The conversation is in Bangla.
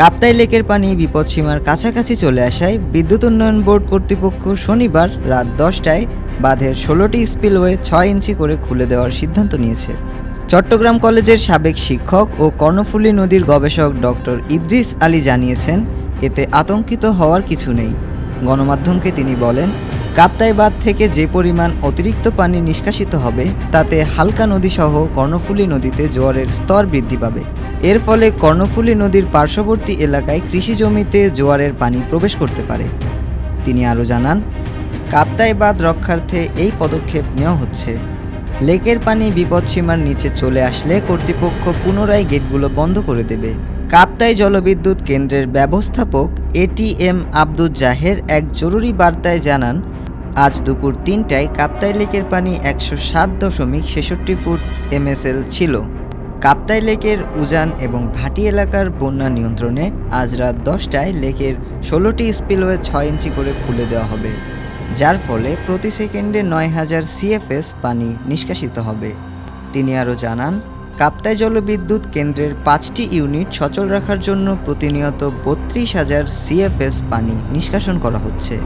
কাপ্তাই লেকের পানি বিপদসীমার কাছাকাছি চলে আসায় বিদ্যুৎ উন্নয়ন বোর্ড কর্তৃপক্ষ শনিবার রাত দশটায় বাঁধের ষোলোটি স্পিলওয়ে ছয় ইঞ্চি করে খুলে দেওয়ার সিদ্ধান্ত নিয়েছে। চট্টগ্রাম কলেজের সাবেক শিক্ষক ও কর্ণফুলী নদীর গবেষক ডক্টর ইদ্রিস আলী জানিয়েছেন, এতে আতঙ্কিত হওয়ার কিছু নেই। গণমাধ্যমকে তিনি বলেন কাপ্তাই বাঁধ থেকে যে পরিমাণ অতিরিক্ত পানি নিষ্কাশিত হবে, তাতে হালকা নদীসহ কর্ণফুলী নদীতে জোয়ারের স্তর বৃদ্ধি পাবে। এর ফলে কর্ণফুলী নদীর পার্শ্ববর্তী এলাকায় কৃষি জমিতে জোয়ারের পানি প্রবেশ করতে পারে। তিনি আরও জানান কাপ্তাই বাঁধ রক্ষার্থে এই পদক্ষেপ নেওয়া হচ্ছে। লেকের পানি বিপদসীমার নিচে চলে আসলে কর্তৃপক্ষ পুনরায় গেটগুলো বন্ধ করে দেবে। কাপ্তাই জলবিদ্যুৎ কেন্দ্রের ব্যবস্থাপক এটিএম আব্দুল জাহের এক জরুরি বার্তায় জানান আজ দুপুর তিনটায় কাপ্তাই লেকের পানি একশো সাত দশমিক ছেষট্টি ফুট এমএসএল ছিল। কাপ্তাই লেকের উজান এবং ভাটি এলাকার বন্যা নিয়ন্ত্রণে আজ রাত দশটায় লেকের ষোলোটি স্পিলওয়ে ছয় ইঞ্চি করে খুলে দেওয়া হবে, যার ফলে প্রতি সেকেন্ডে নয় হাজার সিএফএস পানি নিষ্কাশিত হবে। তিনি আরও জানান, কাপ্তাই জলবিদ্যুৎ কেন্দ্রের পাঁচটি ইউনিট সচল রাখার জন্য প্রতিনিয়ত বত্রিশ হাজার সিএফএস পানি নিষ্কাশন করা হচ্ছে।